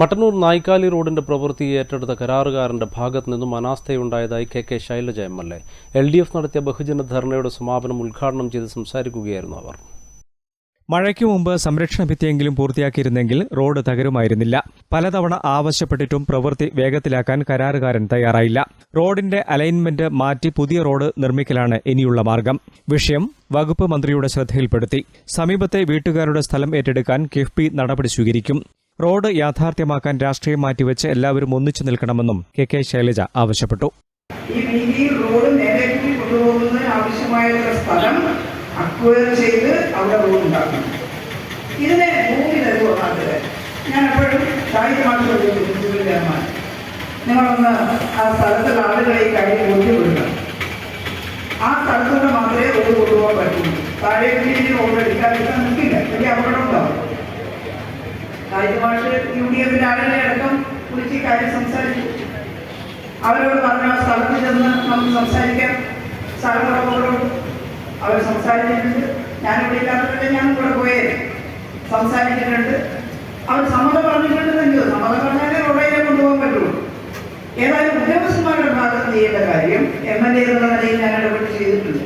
മട്ടന്നൂർ നായ്ക്കാലി റോഡിന്റെ പ്രവൃത്തി ഏറ്റെടുത്ത കരാറുകാരന്റെ ഭാഗത്തു നിന്നും അനാസ്ഥയുണ്ടായതായി K K Shailaja M L A. L D F നടത്തിയ ബഹുജന ധർണയുടെ സമാപനം ഉദ്ഘാടനം ചെയ്ത് സംസാരിക്കുകയായിരുന്നു അവർ. മഴയ്ക്ക് മുമ്പ് സംരക്ഷണ ഭിത്തിയെങ്കിലും പൂർത്തിയാക്കിയിരുന്നെങ്കിൽ റോഡ് തകരുമായിരുന്നില്ല. പലതവണ ആവശ്യപ്പെട്ടിട്ടും പ്രവൃത്തി വേഗത്തിലാക്കാൻ കരാറുകാരൻ തയ്യാറായില്ല. റോഡിന്റെ അലൈൻമെന്റ് മാറ്റി പുതിയ റോഡ് നിർമ്മിക്കലാണ് ഇനിയുള്ള മാർഗം. വിഷയം വകുപ്പ് മന്ത്രിയുടെ ശ്രദ്ധയിൽപ്പെടുത്തി. സമീപത്തെ വീട്ടുകാരുടെ സ്ഥലം ഏറ്റെടുക്കാൻ കിഫ്ബി നടപടി സ്വീകരിക്കും. റോഡ് യാഥാർത്ഥ്യമാക്കാൻ രാഷ്ട്രീയം മാറ്റിവെച്ച് എല്ലാവരും ഒന്നിച്ചു നിൽക്കണമെന്നും കെ കെ ശൈലജ ആവശ്യപ്പെട്ടു. ഈ റോഡ് അക്വയർ ചെയ്ത് നിങ്ങളൊന്ന് ആ സ്ഥലത്തുള്ള ആളുകളെ ഈ കാര്യം ആ സ്ഥലത്തൂടെ മാത്രമേ റോഡ് കൊണ്ടുപോകാൻ പറ്റുള്ളൂ താഴേക്ക് റോഡ് എടുക്കാതിരിക്കാൻ സാഹിത്യമായിട്ട് യു ഡി എഫിന്റെ ആളുകളെ അടക്കം വിളിച്ച് കാര്യം സംസാരിച്ചു. അവരോട് പറഞ്ഞ സ്ഥലത്ത് ചെന്ന് നമുക്ക് സംസാരിക്കാം. സ്ഥലങ്ങളോട് അവർ സംസാരിച്ചിട്ടുണ്ട് ഞാൻ വിളിക്കാത്തതുകൊണ്ട് ഞാൻ കൂടെ പോയത് സംസാരിച്ചിട്ടുണ്ട് അവർ സമ്മതം പറഞ്ഞിട്ടുണ്ടെന്നെങ്കിൽ സമ്മതം പറഞ്ഞാലേ റോഡയിലെ കൊണ്ടുപോകാൻ പറ്റുള്ളൂ ഏതായാലും ഉദ്യോഗസ്ഥന്മാരുടെ ഭാഗത്ത് ചെയ്യേണ്ട കാര്യം എം എൽ എ എന്നുള്ള നിലയിൽ ഞാൻ ഇടപെട്ട് ചെയ്തിട്ടുണ്ട്.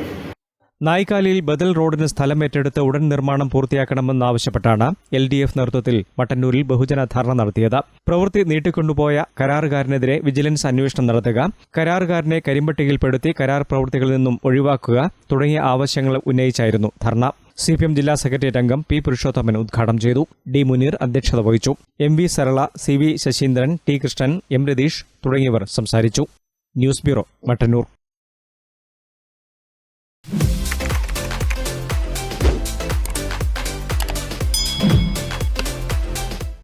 നായ്ക്കാലിയിൽ ബദൽ റോഡിന് സ്ഥലം ഏറ്റെടുത്ത് ഉടൻ നിർമ്മാണം പൂർത്തിയാക്കണമെന്നാവശ്യപ്പെട്ടാണ് എൽ ഡി എഫ് നേതൃത്വത്തിൽ മട്ടന്നൂരിൽ ബഹുജന ധർണ നടത്തിയത്. പ്രവൃത്തി നീട്ടിക്കൊണ്ടുപോയ കരാറുകാരനെതിരെ വിജിലൻസ് അന്വേഷണം നടത്തുക കരാറുകാരനെ കരിമ്പട്ടികയിൽപ്പെടുത്തി കരാർ പ്രവൃത്തികളിൽ നിന്നും ഒഴിവാക്കുക തുടങ്ങിയ ആവശ്യങ്ങൾ ഉന്നയിച്ചായിരുന്നു ധർണ. സി പി എം ജില്ലാ സെക്രട്ടേറിയറ്റ് അംഗം പി പുരുഷോത്തമൻ ഉദ്ഘാടനം ചെയ്തു. ഡി മുനീർ അധ്യക്ഷത വഹിച്ചു. M V Sarala C V Sasheendran T Krishnan M Ratheesh തുടങ്ങിയവർ സംസാരിച്ചു. News bureau Mattannur.